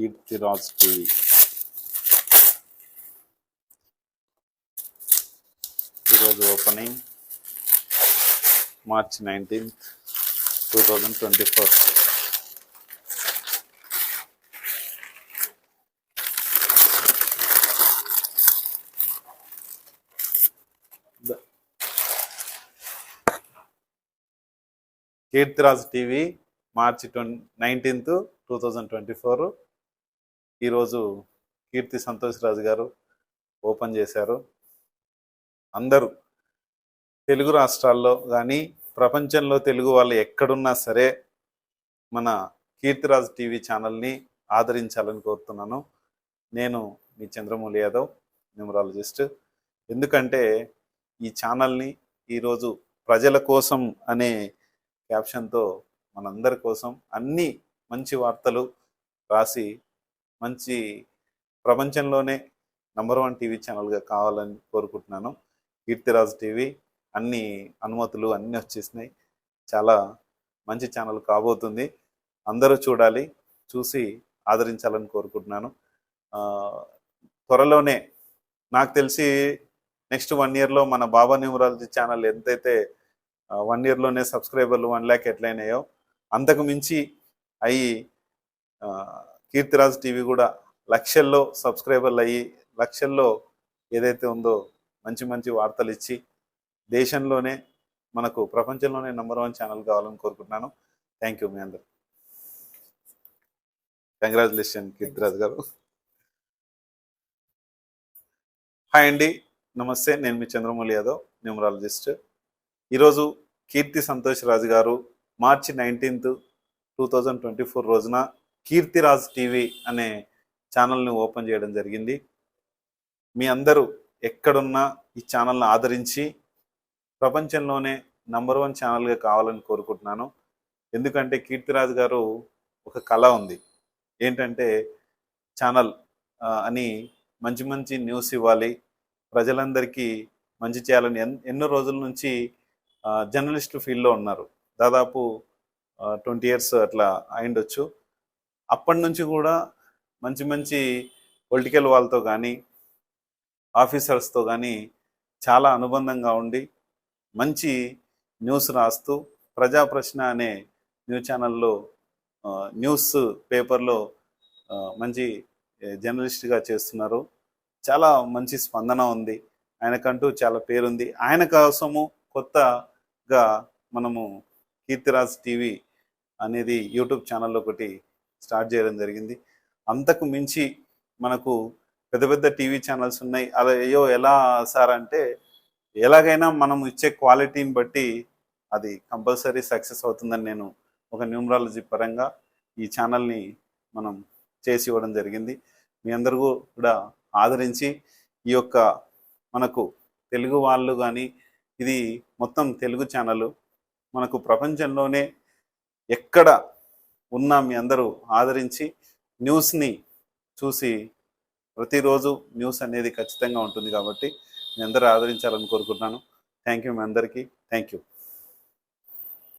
Keerthiraj TV ఈరోజు opening March nineteenth two thousand twenty four Keerthiraj TV March twenty nineteenth two thousand twenty four ఈరోజు కీర్తి సంతోష్ రాజు గారు open చేశారు. అందరూ తెలుగు రాష్ట్రాల్లో కానీ ప్రపంచంలో తెలుగు వాళ్ళు ఎక్కడున్నా సరే మన కీర్తిరాజ్ టీవీ ఛానల్ని ఆదరించాలని కోరుతున్నాను. నేను మీ చంద్రమౌళి యాదవ్ న్యూమరాలజిస్ట్. ఎందుకంటే ఈ ఛానల్ని ఈరోజు ప్రజల కోసం అనే క్యాప్షన్తో మనందరి కోసం అన్ని మంచి వార్తలు రాసి మంచి ప్రపంచంలోనే నంబర్ వన్ టీవీ ఛానల్గా కావాలని కోరుకుంటున్నాను. కీర్తిరాజ్ టీవీ అన్ని అనుమతులు అన్నీ వచ్చేసినాయి. చాలా మంచి ఛానల్ కాబోతుంది. అందరూ చూడాలి చూసి ఆదరించాలని కోరుకుంటున్నాను. త్వరలోనే నాకు తెలిసి నెక్స్ట్ వన్ ఇయర్లో మన బాబా న్యూమరాలజీ ఛానల్ ఎంతైతే వన్ ఇయర్లోనే సబ్స్క్రైబర్లు వన్ ల్యాక్ ఎట్లయినాయో అంతకు మించి అయి కీర్తిరాజ్ టీవీ కూడా లక్షల్లో సబ్స్క్రైబర్లు అయ్యి లక్షల్లో ఏదైతే ఉందో మంచి మంచి వార్తలు ఇచ్చి దేశంలోనే మనకు ప్రపంచంలోనే నెంబర్ వన్ ఛానల్ కావాలని కోరుకుంటున్నాను. థ్యాంక్ యూ మీ అందరు కంగ్రాచులేషన్ కీర్తిరాజ్ గారు. హాయ్ అండి నమస్తే నేను మీ చంద్రమౌళి యాదవ్ న్యూమరాలజిస్ట్. ఈరోజు Keerthi Santosh Raju garu March nineteenth two thousand twenty four రోజున కీర్తిరాజ్ టీవీ అనే ఛానల్ని ఓపెన్ చేయడం జరిగింది. మీ అందరూ ఎక్కడున్నా ఈ ఛానల్ని ఆదరించి ప్రపంచంలోనే నంబర్ వన్ ఛానల్గా కావాలని కోరుకుంటున్నాను. ఎందుకంటే కీర్తిరాజ్ గారు ఒక కళ ఉంది. ఏంటంటే ఛానల్ అని మంచి మంచి న్యూస్ ఇవ్వాలి. ప్రజలందరికీ మంచి చేయాలని ఎన్ ఎన్నో రోజుల నుంచి జర్నలిస్ట్ ఫీల్డ్లో ఉన్నారు. దాదాపు ట్వంటీ ఇయర్స్ అట్లా అయిండొచ్చు అప్పటి నుంచి కూడా మంచి మంచి పొలిటికల్ వాళ్ళతో కానీ ఆఫీసర్స్తో కానీ చాలా అనుబంధంగా ఉండి మంచి న్యూస్ రాస్తూ ప్రజా ప్రశ్న అనే న్యూస్ ఛానల్లో న్యూస్ పేపర్లో మంచి జర్నలిస్ట్గా చేస్తున్నారు. చాలా మంచి స్పందన ఉంది. ఆయనకంటూ చాలా పేరుంది. ఆయన కోసము కొత్తగా మనము కీర్తిరాజ్ టీవీ అనేది యూట్యూబ్ ఛానల్ ఒకటి స్టార్ట్ చేయడం జరిగింది. అంతకు మించి మనకు పెద్ద పెద్ద టీవీ ఛానల్స్ ఉన్నాయి. అలా అయ్యో ఎలా సార్ అంటే ఎలాగైనా మనం ఇచ్చే క్వాలిటీని బట్టి అది కంపల్సరీ సక్సెస్ అవుతుందని నేను ఒక న్యూమరాలజీ పరంగా ఈ ఛానల్ని మనం చేసి ఇవ్వడం జరిగింది. మీ అందరూ కూడా ఆదరించి ఈ యొక్క మనకు తెలుగు వాళ్ళు కానీ ఇది మొత్తం తెలుగు ఛానల్ మనకు ప్రపంచంలోనే ఎక్కడ ఉన్నా మీ అందరూ ఆదరించి న్యూస్ని చూసి ప్రతిరోజు న్యూస్ అనేది ఖచ్చితంగా ఉంటుంది కాబట్టి మీ అందరూ ఆదరించాలని కోరుకుంటున్నాను. థ్యాంక్ యూ మీ అందరికీ. Thank you